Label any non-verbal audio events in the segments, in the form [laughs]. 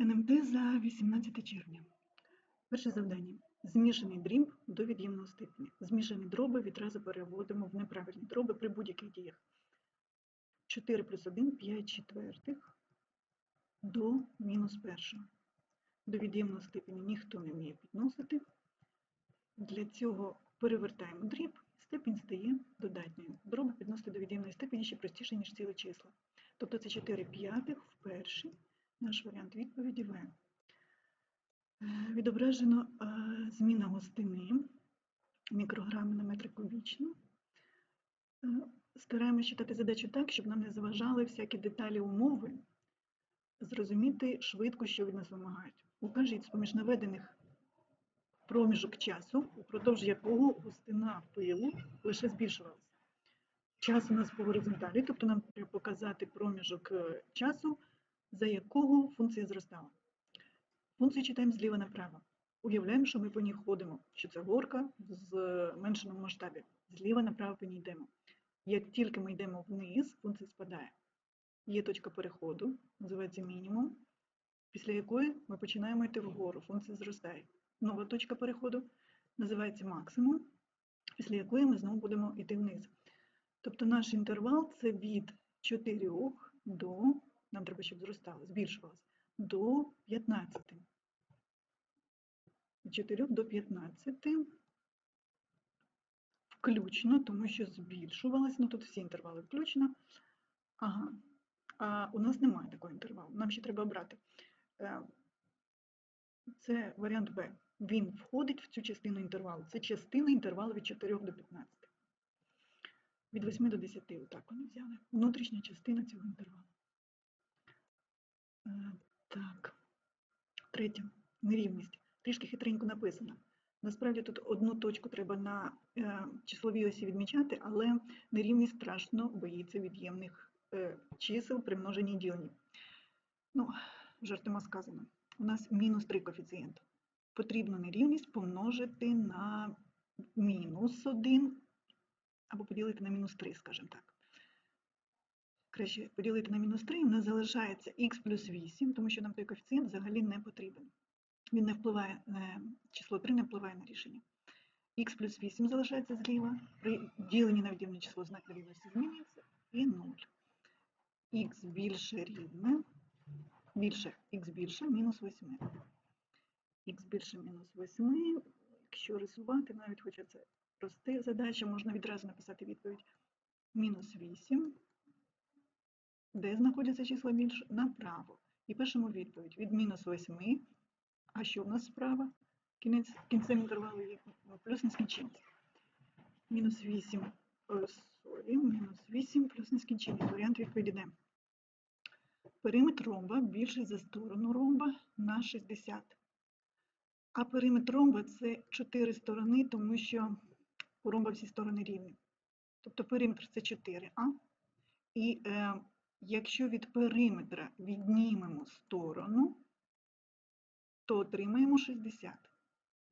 НМТ за 18 червня. Перше завдання. Змішаний дріб до від'ємного степеня. Змішані дроби відразу переводимо в неправильні дроби при будь-яких діях. 4 плюс 1 – 5 четвертих до мінус першого. До від'ємного степеня ніхто не вміє підносити. Для цього перевертаємо дріб, степінь стає додатньою. Дроби підносити до від'ємної степені ще простіше, ніж ціле числа. Тобто це 4 п'ятих в перший. Наш варіант відповіді В. Е, Відображено е, зміна густини мікрограми на метр кубічний. Е, Стараємося читати задачу так, щоб нам не заважали всякі деталі умови, зрозуміти швидко, що від нас вимагають. Укажіть з-поміж наведених проміжок часу, упродовж якого густина пилу лише збільшувалася. Час у нас по горизонталі, тобто нам треба показати проміжок часу, за якого функція зростала. Функцію читаємо зліва направо. Уявляємо, що ми по ній ходимо, що це горка в зменшеному масштабі. Зліва направо по ній йдемо. Як тільки ми йдемо вниз, функція спадає. Є точка переходу, називається мінімум, після якої ми починаємо йти вгору, функція зростає. Нова точка переходу називається максимум, після якої ми знову будемо йти вниз. Тобто наш інтервал це від 4 до, щоб зростало, збільшувалося, до 15. Від 4 до 15 включно, тому що збільшувалось, ну тут всі інтервали включно. Ага. А у нас немає такого інтервалу. Нам ще треба обрати. Е, Це варіант Б. Він входить в цю частину інтервалу. Це частина інтервалу від 4 до 15. Від 8 до 10, отак вони взяли. Внутрішня частина цього інтервалу. Е, Так. Третє. Нерівність. Трішки хитренько написано. Насправді тут одну точку треба на е, числовій осі відмічати, але нерівність страшно боїться від'ємних е, чисел при множенні і діленні. Ну, жартома сказано. У нас мінус 3 коефіцієнт. Потрібно нерівність помножити на мінус 1 або поділити на мінус 3, скажімо так. Краще поділити на мінус 3, і в нас залишається х плюс 8, тому що нам той коефіцієнт взагалі не потрібен. Він не впливає, е, число 3 не впливає на рішення. х плюс 8 залишається зліва, при діленні на від'ємне число знак нерівності змінюється і 0. х більше рівне, більше, х більше мінус 8. х більше мінус 8, якщо рисувати, навіть хоча це проста задача, можна відразу написати відповідь. Мінус 8, де знаходяться числа більше? Направо. І пишемо відповідь від мінус 8, а що в нас справа? Кінець, кінцем інтервалу є плюс нескінченність. Мінус 8, сорі, мінус 8 плюс нескінченність. Варіант відповіді Д. Периметр ромба більший за сторону ромба на 60. А периметр ромба це 4 сторони, тому що у ромба всі сторони рівні. Тобто периметр це 4а. І е, якщо від периметра віднімемо сторону, то отримаємо 60.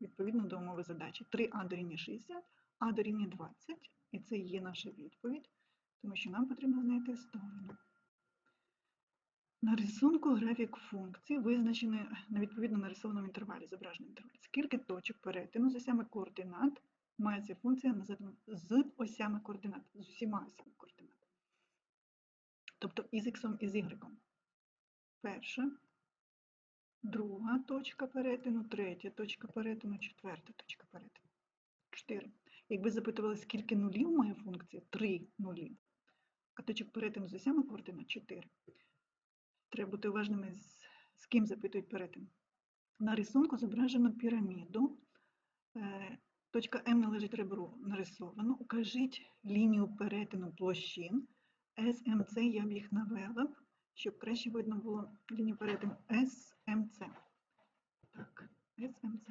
Відповідно до умови задачі. 3а дорівнює 60, а дорівнює 20. І це є наша відповідь, тому що нам потрібно знайти сторону. На рисунку графік функції визначений на відповідно нарисованому інтервалі, зображеному інтервалі. Скільки точок перетину з осями координат має ця функція з осями координат, з усіма осями координат. Тобто із х і з y. Перша, друга точка перетину, третя точка перетину, четверта точка перетину. 4. Якби запитували, скільки нулів має функція, 3 нулі. А точок перетину з осями координат 4. Треба бути уважними, з, з ким запитують перетин. На рисунку зображено піраміду. Е, Точка М належить ребру нарисовано. Укажіть лінію перетину площин. СМЦ я б їх навела, щоб краще видно було лінію перетину СМЦ. Так, СМЦ.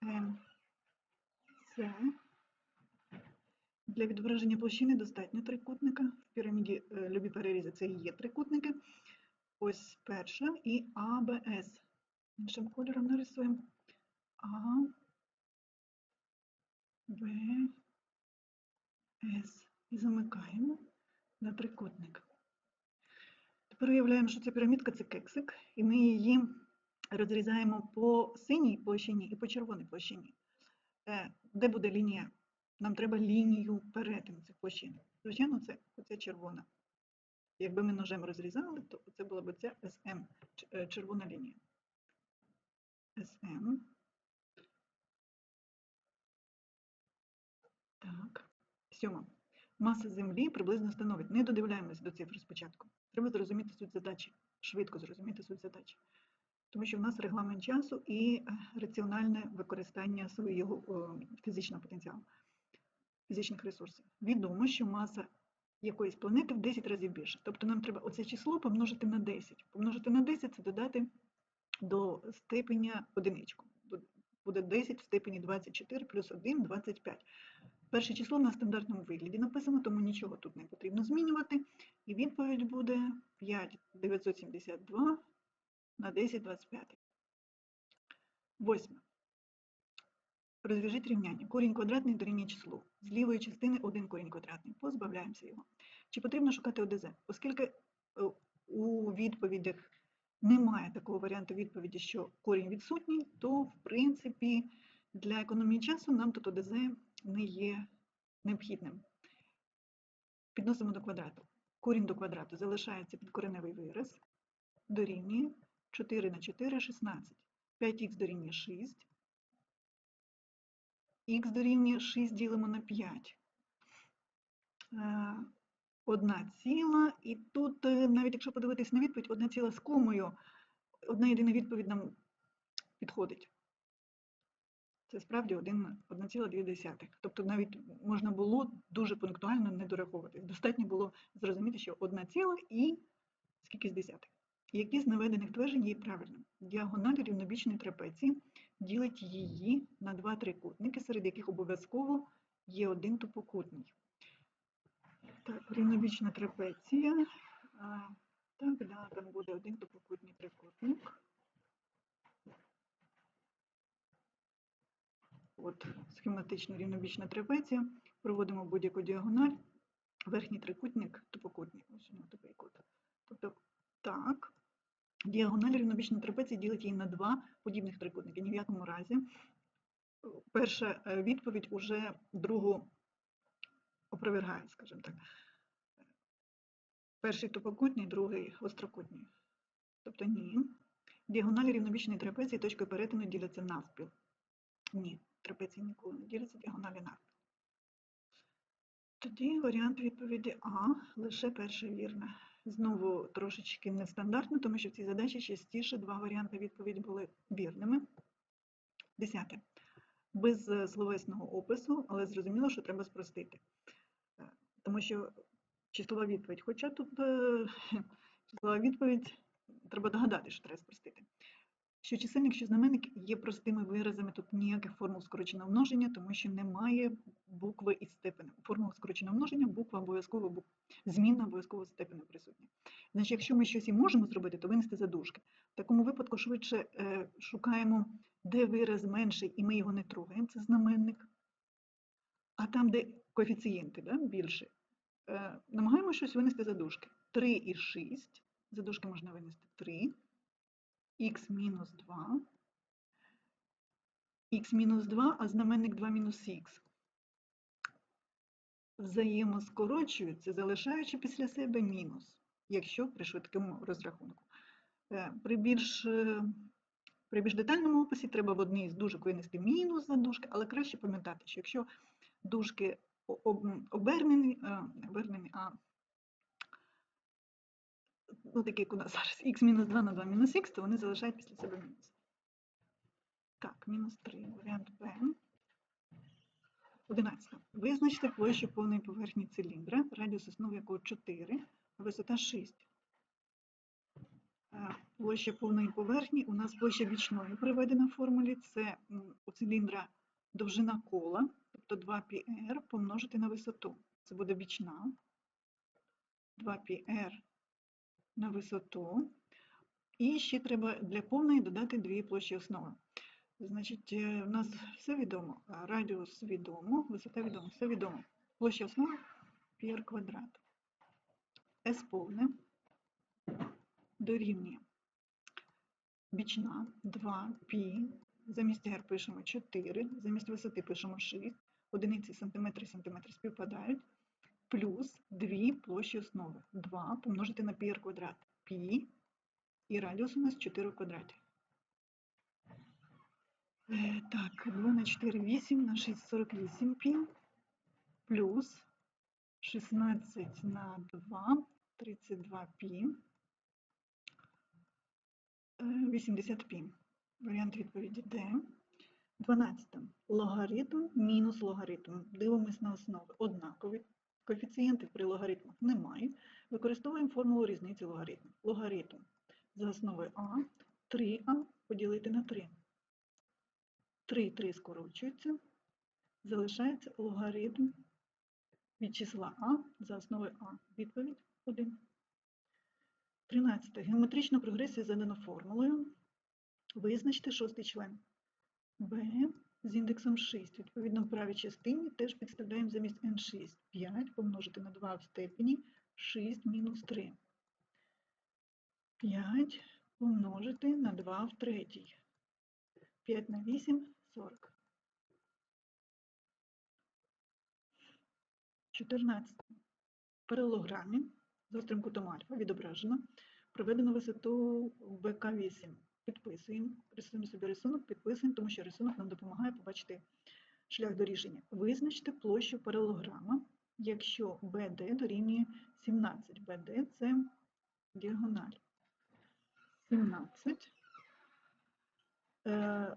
СМЦ. Для відображення площини достатньо трикутника. В піраміді е, любі перерізи це і є трикутники. Ось перша і АБС. Іншим кольором нарисуємо. А, Б, С. І замикаємо на трикутник. Тепер уявляємо, що ця пірамідка це кексик, і ми її розрізаємо по синій площині і по червоній площині. Е, Де буде лінія? Нам треба лінію перетину цих площин. Звичайно, це оця червона. Якби ми ножем розрізали, то це була б ця СМ, е, червона лінія. СМ. Так. Сьома. Маса Землі приблизно становить. Не додивляємось до цифр спочатку. Треба зрозуміти суть задачі, швидко зрозуміти суть задачі. Тому що в нас регламент часу і е, раціональне використання свого фізичного потенціалу, фізичних ресурсів. Відомо, що маса якоїсь планети в 10 разів більше. Тобто нам треба оце число помножити на 10. Помножити на 10 це додати до степеня одиничку. Буде 10 в степені 24 плюс 1 – 25. Перше число на стандартному вигляді написано, тому нічого тут не потрібно змінювати. І відповідь буде 5,972 на 10,25. Восьме. Розв'яжіть рівняння. Корінь квадратний дорівнює числу. З лівої частини один корінь квадратний. Позбавляємося його. Чи потрібно шукати ОДЗ? Оскільки е, у відповідях немає такого варіанту відповіді, що корінь відсутній, то в принципі для економії часу нам тут ОДЗ не є необхідним. Підносимо до квадрату. Корінь до квадрату залишається підкореневий вираз, дорівнює 4 на 4 – 16. 5х дорівнює 6. Х дорівнює 6 ділимо на 5. Е, Одна ціла, і тут, е, навіть якщо подивитись на відповідь, одна ціла з комою, одна єдина відповідь нам підходить. Це справді 1,2. Тобто навіть можна було дуже пунктуально не дораховуватись. Достатньо було зрозуміти, що одна ціла і скільки з десятих. Які з наведених тверджень є правильним? Діагональ рівнобічної трапеції ділить її на два трикутники, серед яких обов'язково є один тупокутний. Так, рівнобічна трапеція. Так, да, там буде один тупокутний трикутник. От схематично рівнобічна трапеція. Проводимо будь-яку діагональ. Верхній трикутник тупокутний. Ось у такий кут. Тобто так. Діагональ рівнобічної трапеції ділить її на два подібних трикутники. Ні в якому разі. Перша е, відповідь уже другу опровергає, скажімо так. Перший тупокутний, другий острокутний. Тобто ні. Діагоналі рівнобічної трапеції точкою перетину діляться навпіл. Ні, трапеції ніколи не діляться діагоналі. Тоді варіант відповіді А, лише перша вірна. Знову трошечки нестандартно, тому що в цій задачі частіше два варіанти відповіді були вірними. Десяте. Без словесного опису, але зрозуміло, що треба спростити. Е, Тому що числова відповідь, хоча тут е, [laughs] числова відповідь, треба догадати, що треба спростити. Що чисельник, що знаменник є простими виразами, тут ніяких формул скороченого множення, тому що немає букви із степенем. У формулах скороченого множення буква обов'язково бук... змінна обов'язково з присутня. Значить, якщо ми щось і можемо зробити, то винести за дужки. В такому випадку швидше е, шукаємо, де вираз менший, і ми його не трогаємо, це знаменник. А там, де коефіцієнти да, більше, е, намагаємося щось винести за дужки. 3 і 6, за дужки можна винести 3, х мінус 2, х мінус 2, а знаменник 2 мінус х. Взаємоскорочуються, залишаючи після себе мінус, якщо при швидкому розрахунку. Е, При більш, е, при більш детальному описі треба в одній з дужок винести мінус за дужки, але краще пам'ятати, що якщо дужки обернені, е, обернені, а ну, такі, як у нас зараз, х мінус 2 на 2 мінус х, то вони залишають після себе мінус. Так, мінус 3, варіант Б. 11. Визначте площу повної поверхні циліндра, радіус основи якого 4, а висота 6. Е, Площа повної поверхні у нас площа бічної приведена в формулі. Це у циліндра довжина кола, тобто 2πr помножити на висоту. Це буде бічна. 2πr на висоту. І ще треба для повної додати дві площі основи. Значить, е, у нас все відомо. Радіус відомо, висота відомо, все відомо. Площа основи πr квадрат. S повне дорівнює бічна 2 пі, замість r пишемо 4, замість висоти пишемо 6, одиниці сантиметри сантиметри співпадають, плюс 2 площі основи. 2 помножити на πr квадрат. Пі і радіус у нас 4 в квадраті. Так, 2 на 4 8 на 6 48 пі плюс 16 на 2 32 пі 80 пі. Варіант відповіді Д. 12. Логаритм мінус логаритм. Дивимось на основи. Однакові. Коефіцієнтів при логаритмах немає. Використовуємо формулу різниці логаритмів. Логаритм за основою А 3а поділити на 3. 3 3 скорочується. Залишається логаритм від числа А за основою А. Відповідь 1. 13. Геометричну прогресію задано формулою. Визначте шостий член. b з індексом 6. Відповідно, в правій частині теж підставляємо замість n6. 5 помножити на 2 в степені 6 мінус 3. 5 помножити на 2 в третій. 5 на 8 – 40. 14. В паралограмі з гострим кутом альфа відображено проведено висоту БК8. Підписуємо, рисуємо собі рисунок, підписуємо, тому що рисунок нам допомагає побачити шлях до рішення. Визначте площу паралограма, якщо BD дорівнює 17. BD – це діагональ. 17. Е,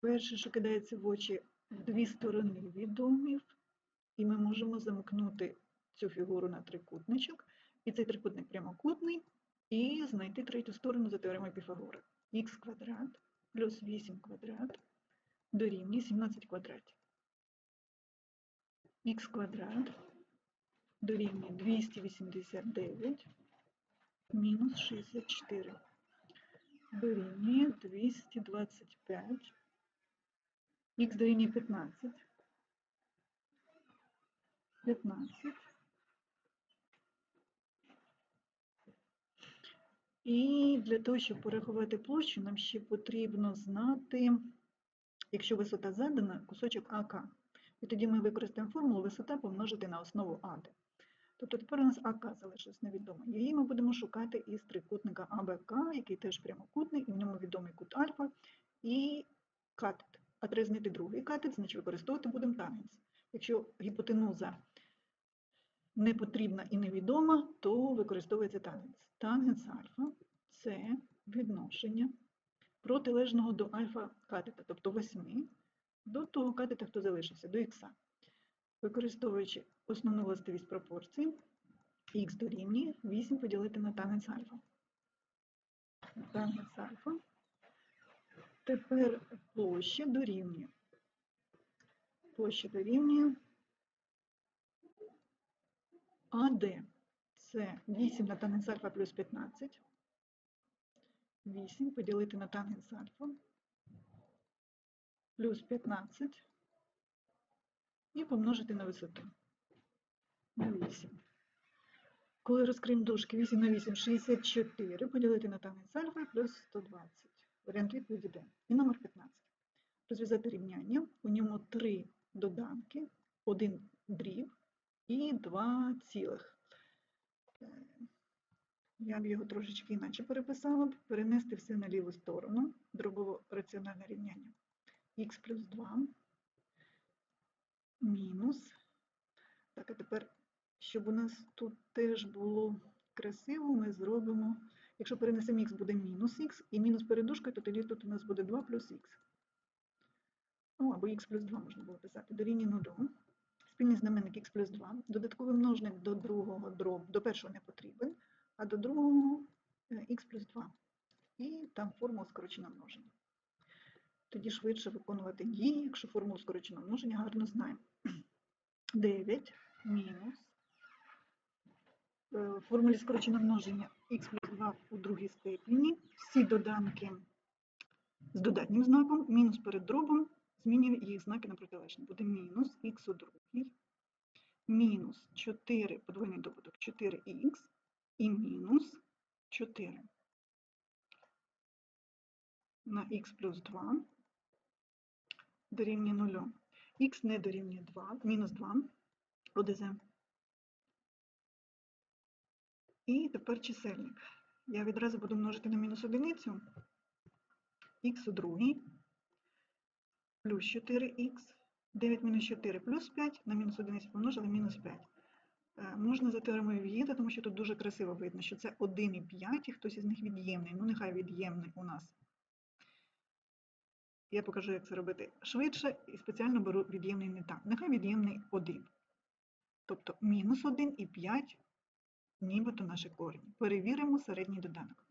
Перше, що кидається в очі, дві сторони відомів, і ми можемо замкнути цю фігуру на трикутничок, і цей трикутник прямокутний, і знайти третю сторону за теоремою Піфагора. х квадрат плюс 8 квадрат дорівнює 17 квадратів. х квадрат дорівнює 289 мінус 64 дорівнює 225 х дорівнює 15 15 І для того, щоб порахувати площу, нам ще потрібно знати, якщо висота задана, кусочок АК. І тоді ми використаємо формулу висота помножити на основу АД. Тобто тепер у нас АК залишилось невідомо. Її ми будемо шукати із трикутника АБК, який теж прямокутний, і в ньому відомий кут альфа, і катет. А треба знайти другий катет, значить використовувати будемо тангенс. Якщо гіпотенуза не потрібна і невідома, то використовується тангенс. Тангенс альфа це відношення протилежного до альфа катета, тобто 8, до того катета, хто залишився, до х. Використовуючи основну властивість пропорції, х дорівнює 8 поділити на тангенс альфа. Тангенс альфа. Тепер площа дорівнює. Площа дорівнює АД. Це 8 на тангенс альфа плюс 15. 8 поділити на тангенс альфа плюс 15 і помножити на висоту. На 8. Коли розкриємо дужки 8 на 8 64 поділити на тангенс альфа плюс 120. Варіант відповіді Д. І номер 15. Розв'язати рівняння. У ньому три доданки, один дріб і два цілих. Я б його трошечки інакше переписала, перенести все на ліву сторону, дробово раціональне рівняння. х плюс 2 мінус. Так, а тепер, щоб у нас тут теж було красиво, ми зробимо, якщо перенесемо х, буде мінус х, і мінус перед дужкою, то тоді тут у нас буде 2 плюс х. Ну, або х плюс 2 можна було писати, дорівнює 0. Спільний знаменник х плюс 2. Додатковий множник до другого дроб, до першого не потрібен, а до другого х плюс 2. І там формула скороченого множення. Тоді швидше виконувати дії, якщо формулу скороченого множення гарно знаємо. 9 мінус. е, В формулі скороченого множення х плюс 2 у другій степені. Всі доданки з додатнім знаком, мінус перед дробом, змінює їх знаки на протилежні. Буде мінус х у другій, мінус 4 подвойний добуток 4х і мінус 4 на х плюс 2 дорівнює 0. х не дорівнює 2, мінус 2, ОДЗ. І тепер чисельник. Я відразу буду множити на мінус одиницю. х у другій плюс 4х. 9 мінус 4 плюс 5 на мінус одиницю помножили мінус 5. Е, Можна за теоремою Вієта, тому що тут дуже красиво видно, що це 1 і 5, і хтось із них від'ємний. Ну, нехай від'ємний у нас. Я покажу, як це робити швидше, і спеціально беру від'ємний не так. Нехай від'ємний 1. Тобто мінус 1 і 5 нібито наші корені. Перевіримо середній доданок.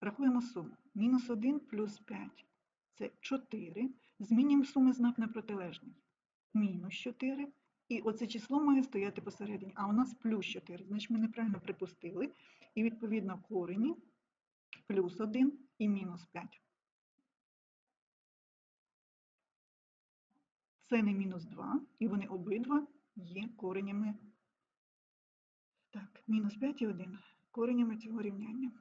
Рахуємо суму. Мінус 1 плюс 5 це 4. Змінюємо суми знак на протилежний. Мінус 4. І оце число має стояти посередині, а у нас плюс 4. Значить, ми неправильно припустили. І відповідно корені плюс 1 і мінус 5. Це не мінус 2, і вони обидва є коренями. Так, мінус 5 і 1 коренями цього рівняння.